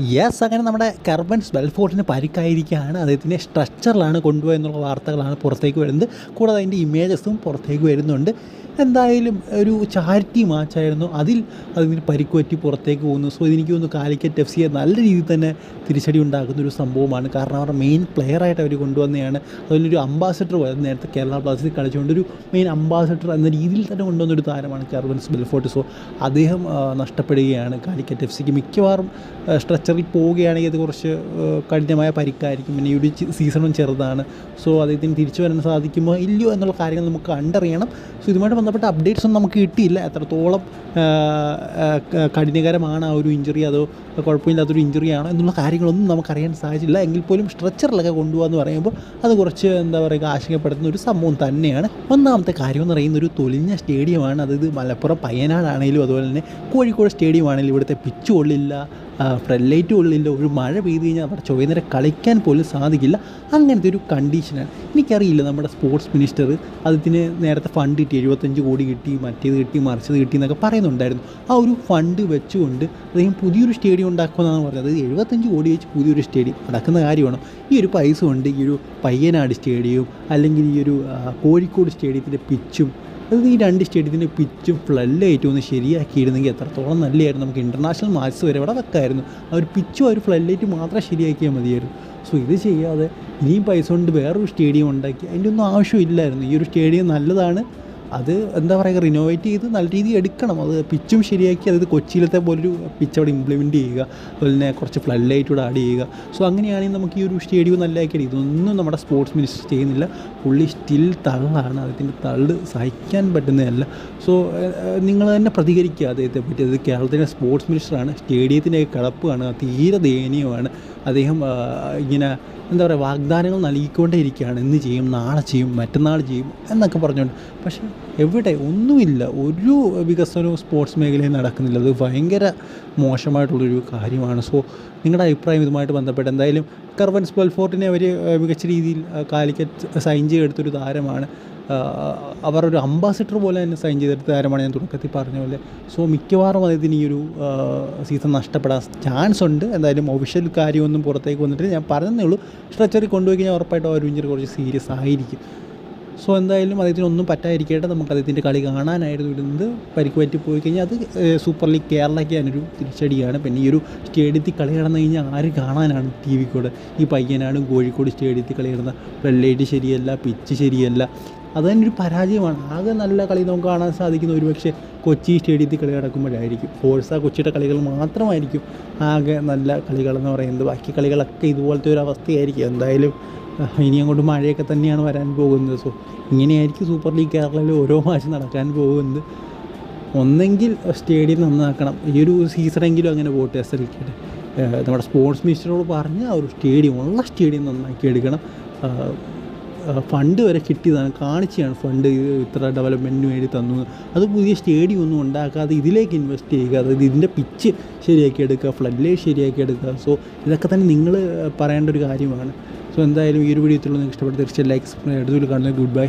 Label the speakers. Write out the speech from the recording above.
Speaker 1: Yes അങ്ങനെ നമ്മുടെ കർബൻസ് ബെൽഫോർട്ടിന് പരിക്കായിരിക്കുകയാണ്. അദ്ദേഹത്തിന്റെ സ്ട്രക്ചറിലാണ് കൊണ്ടുപോയെന്നുള്ള വാർത്തകളാണ് പുറത്തേക്ക് വരുന്നത്. കൂടാതെ അതിന്റെ ഇമേജസും പുറത്തേക്ക് വരുന്നുണ്ട്. എന്തായാലും ഒരു ചാരിറ്റി മാച്ചായിരുന്നു അതിൽ അതിന് പരിക്ക് പറ്റി പുറത്തേക്ക് പോകുന്നു. സോ എനിക്ക് തോന്നുന്നു കാലിക്കറ്റ് എഫ് സിയെ നല്ല രീതിയിൽ തന്നെ തിരിച്ചടി ഉണ്ടാക്കുന്ന ഒരു സംഭവമാണ്. കാരണം അവരുടെ മെയിൻ പ്ലെയറായിട്ട് അവർ കൊണ്ടുവന്നതാണ്. അതിലൊരു അംബാസഡർ നേരത്തെ കേരള ബ്ലാസ്റ്റേഴ്സിൽ കളിച്ചുകൊണ്ട് ഒരു മെയിൻ അംബാസഡർ എന്ന രീതിയിൽ തന്നെ കൊണ്ടുവന്ന ഒരു താരമാണ് കെർവൻസ് ബെൽഫോർട്ട് സോ അദ്ദേഹം നഷ്ടപ്പെടുകയാണ് കാലിക്കറ്റ് എഫ് സിക്ക് മിക്കവാറും സ്ട്രെച്ചറിൽ പോവുകയാണെങ്കിൽ അത് കുറച്ച് കഠിനമായ പരിക്കായിരിക്കും. പിന്നെ ഈ ഒരു സീസണും ചെറുതാണ്. സോ അദ്ദേഹത്തിന് തിരിച്ചു വരാൻ സാധിക്കുമോ ഇല്ലയോ എന്നുള്ള കാര്യങ്ങൾ നമുക്ക് കണ്ടറിയണം. സോ ഇതുമായിട്ട് ബന്ധപ്പെട്ട അപ്ഡേറ്റ്സ് ഒന്നും നമുക്ക് കിട്ടിയില്ല. എത്രത്തോളം കഠിനകരമാണ് ആ ഒരു ഇഞ്ചുറി അതോ കുഴപ്പമില്ലാത്തൊരു ഇഞ്ചുറി ആണോ എന്നുള്ള കാര്യങ്ങളൊന്നും നമുക്കറിയാൻ സാധിച്ചില്ല. എങ്കിൽ പോലും സ്ട്രെച്ചറിലൊക്കെ കൊണ്ടുപോകാന്ന് പറയുമ്പോൾ അത് കുറച്ച് എന്താ പറയുക ആശങ്കപ്പെടുത്തുന്ന ഒരു സംഭവം തന്നെയാണ്. ഒന്നാമത്തെ കാര്യം എന്ന് പറയുന്ന ഒരു തൊലിഞ്ഞ സ്റ്റേഡിയമാണ് അതായത് മലപ്പുറം പയ്യനാടാണെങ്കിലും അതുപോലെ തന്നെ കോഴിക്കോട് സ്റ്റേഡിയമാണെങ്കിലും ഇവിടുത്തെ പിച്ച് കൊള്ളില്ല. ഫ്രണ്ട് ലൈറ്റ് കൊള്ളില്ല ഒരു മഴ പെയ്ത് കഴിഞ്ഞാൽ അവിടെ ചൊവ്വേന്നേരം കളിക്കാൻ പോലും സാധിക്കില്ല. അങ്ങനത്തെ ഒരു കണ്ടീഷനാണ് എനിക്കറിയില്ല നമ്മുടെ സ്പോർട്സ് മിനിസ്റ്റർ അതിന് നേരത്തെ ഫണ്ട് കിട്ടി എഴുപത്തഞ്ച് കോടി കിട്ടി മറ്റേത് കിട്ടി മറിച്ചത് കിട്ടി എന്നൊക്കെ പറയുന്നുണ്ടായിരുന്നു. ആ ഒരു ഫണ്ട് വെച്ചുകൊണ്ട് അദ്ദേഹം പുതിയൊരു സ്റ്റേഡിയം ഉണ്ടാക്കുമെന്നാണ് പറഞ്ഞത്. എഴുപത്തഞ്ച് കോടി വെച്ച് പുതിയൊരു സ്റ്റേഡിയം നടക്കുന്ന കാര്യമാണ്? ഈ ഒരു പൈസ കൊണ്ട് ഈ ഒരു പയ്യനാട് സ്റ്റേഡിയവും അല്ലെങ്കിൽ ഈ ഒരു കോഴിക്കോട് സ്റ്റേഡിയത്തിന്റെ പിച്ചും അത് ഈ രണ്ട് സ്റ്റേഡിയത്തിന്റെ പിച്ചും ഏറ്റവും ഒന്ന് ശരിയാക്കിയിരുന്നെങ്കിൽ എത്രത്തോളം നല്ലതായിരുന്നു. നമുക്ക് ഇന്റർനാഷണൽ മാച്ച് വരെ ഇവിടെ വെക്കായിരുന്നു. ആ ഒരു പിച്ചും ആ ഒരു ഫ്ലഡ് ലൈറ്റ് മാത്രം ശരിയാക്കിയാൽ മതിയായിരുന്നു. സോ ഇത് ചെയ്യാതെ ഇനിയും പൈസ കൊണ്ട് വേറൊരു സ്റ്റേഡിയം ഉണ്ടാക്കി. അതിന്റെ ഒന്നും ആവശ്യമില്ലായിരുന്നു. ഈ ഒരു സ്റ്റേഡിയം നല്ലതാണ്. അത് എന്താ പറയുക റിനോവേറ്റ് ചെയ്ത് നല്ല രീതിയിൽ എടുക്കണം. അത് പിച്ചും ശരിയാക്കി അതായത് കൊച്ചിയിലത്തെ പോലൊരു പിച്ച് അവിടെ ഇംപ്ലിമെന്റ് ചെയ്യുക. അതുപോലെ തന്നെ കുറച്ച് ഫ്ലഡ് ലൈറ്റ് കൂടെ ആഡ് ചെയ്യുക. സോ അങ്ങനെയാണെങ്കിൽ നമുക്ക് ഈ ഒരു സ്റ്റേഡിയം നല്ലതാക്കി ഇതൊന്നും നമ്മുടെ സ്പോർട്സ് മിനിസ്റ്റർ ചെയ്യുന്നില്ല. പുള്ളി സ്റ്റിൽ തള്ളാണ്. അതിന്റെ തള്ള് സഹിക്കാൻ പറ്റുന്നതല്ല. സോ നിങ്ങൾ തന്നെ പ്രതികരിക്കുക അദ്ദേഹത്തെ പറ്റി അത് കേരളത്തിന്റെ സ്പോർട്സ് മിനിസ്റ്ററാണ് സ്റ്റേഡിയത്തിന്റെ കിടപ്പാണ് തീരെ ദയനീയമാണ് അദ്ദേഹം ഇങ്ങനെ എന്താ പറയുക വാഗ്ദാനങ്ങൾ നൽകിക്കൊണ്ടേ ഇരിക്കുകയാണ് ഇന്ന് ചെയ്യും നാളെ ചെയ്യും മറ്റന്നാൾ ചെയ്യും എന്നൊക്കെ പറഞ്ഞുകൊണ്ട്. പക്ഷേ എവിടെ ഒന്നുമില്ല. ഒരു വികസനവും സ്പോർട്സ് മേഖലയിൽ നടക്കുന്നില്ല. അത് ഭയങ്കര മോശമായിട്ടുള്ളൊരു കാര്യമാണ്. സോ നിങ്ങളുടെ അഭിപ്രായം ഇതുമായിട്ട് ബന്ധപ്പെട്ട് എന്തായാലും കർവൻസ് ബെൽഫോർട്ടിനെ അവർ മികച്ച രീതിയിൽ കാലിക്കറ്റ് സൈൻ ചെയ്തെടുത്തൊരു താരമാണ്. അവർ ഒരു അംബാസിഡർ പോലെ തന്നെ സൈൻ ചെയ്തെടുത്ത കാര്യമാണ് ഞാൻ തുടക്കത്തിൽ പറഞ്ഞ പോലെ. സോ മിക്കവാറും അദ്ദേഹത്തിന് ഈ ഒരു സീസൺ നഷ്ടപ്പെടാൻ ചാൻസ് ഉണ്ട്. എന്തായാലും ഒഫീഷ്യൽ കാര്യമൊന്നും പുറത്തേക്ക് വന്നിട്ട് ഞാൻ പറഞ്ഞതേ ഉള്ളൂ. സ്ട്രെച്ചറിൽ കൊണ്ടുപോയി കഴിഞ്ഞാൽ ഉറപ്പായിട്ടും ആ ഒരു ഇഞ്ചറി കുറച്ച് സീരിയസ് ആയിരിക്കും. സോ എന്തായാലും അദ്ദേഹത്തിന് ഒന്നും പറ്റാതിരിക്കട്ടെ. നമുക്ക് അദ്ദേഹത്തിന്റെ കളി കാണാനായിരുന്നു ഇരുന്നത്. പരിക്ക് പറ്റി പോയി കഴിഞ്ഞാൽ അത് സൂപ്പർ ലീഗ് കേരളയ്ക്ക് ഞാനൊരു തിരിച്ചടിയാണ്. പിന്നെ ഈ ഒരു സ്റ്റേഡിയത്തിൽ കളി നടന്നു കഴിഞ്ഞാൽ ആര് കാണാനാണ് ടി വിക്കൂടെ കൂടെ? ഈ പയ്യനാടും കോഴിക്കോട് സ്റ്റേഡിയത്തിൽ കളി നടന്ന വെള്ളേറ്റ് ശരിയല്ല പിച്ച് ശരിയല്ല. അത് തന്നെ ഒരു പരാജയമാണ്. ആകെ നല്ല കളി നമുക്ക് കാണാൻ സാധിക്കുന്ന ഒരുപക്ഷെ കൊച്ചി സ്റ്റേഡിയത്തിൽ കളി നടക്കുമ്പോഴായിരിക്കും. ഫോഴ്സ കൊച്ചിയുടെ കളികൾ മാത്രമായിരിക്കും ആകെ നല്ല കളികളെന്ന് പറയുന്നത്. ബാക്കി കളികളൊക്കെ ഇതുപോലത്തെ ഒരു അവസ്ഥയായിരിക്കും. എന്തായാലും ഇനി അങ്ങോട്ട് മഴയൊക്കെ തന്നെയാണ് വരാൻ പോകുന്നത്. സോ ഇങ്ങനെയായിരിക്കും സൂപ്പർ ലീഗ് കേരളയിൽ ഓരോ മാച്ച് നടക്കാൻ പോകുന്നത്. ഒന്നെങ്കിൽ സ്റ്റേഡിയം നന്നാക്കണം. ഈ ഒരു സീസണെങ്കിലും അങ്ങനെ പോട്ടെ എസ് എൽ കെയുടെ നമ്മുടെ സ്പോർട്സ് മിനിസ്റ്ററോട് പറഞ്ഞ് ആ ഒരു സ്റ്റേഡിയം ഉള്ള സ്റ്റേഡിയം നന്നാക്കി എടുക്കണം. ഫണ്ട് വരെ കിട്ടിയതാണ്. കാണിച്ചാണ് ഫണ്ട് ഇത്ര ഡെവലപ്മെന്റിന് വേണ്ടി തന്നു. അത് പുതിയ സ്റ്റേഡിയം ഒന്നും ഉണ്ടാക്കാതെ ഇതിലേക്ക് ഇൻവെസ്റ്റ് ചെയ്യുക അതായത് ഇതിന്റെ പിച്ച് ശരിയാക്കി എടുക്കുക ഫ്ലഡ് ലൈറ്റ് ശരിയാക്കി എടുക്കുക. സോ ഇതൊക്കെ തന്നെ നിങ്ങൾ പറയേണ്ട ഒരു കാര്യമാണ്. സോ എന്തായാലും ഈ ഒരു വീഡിയോ നിങ്ങൾക്ക് ഇഷ്ടപ്പെട്ട തീർച്ചയായും ലൈക്സ് എടുത്തു കാണുന്നത് ഗുഡ് ബൈ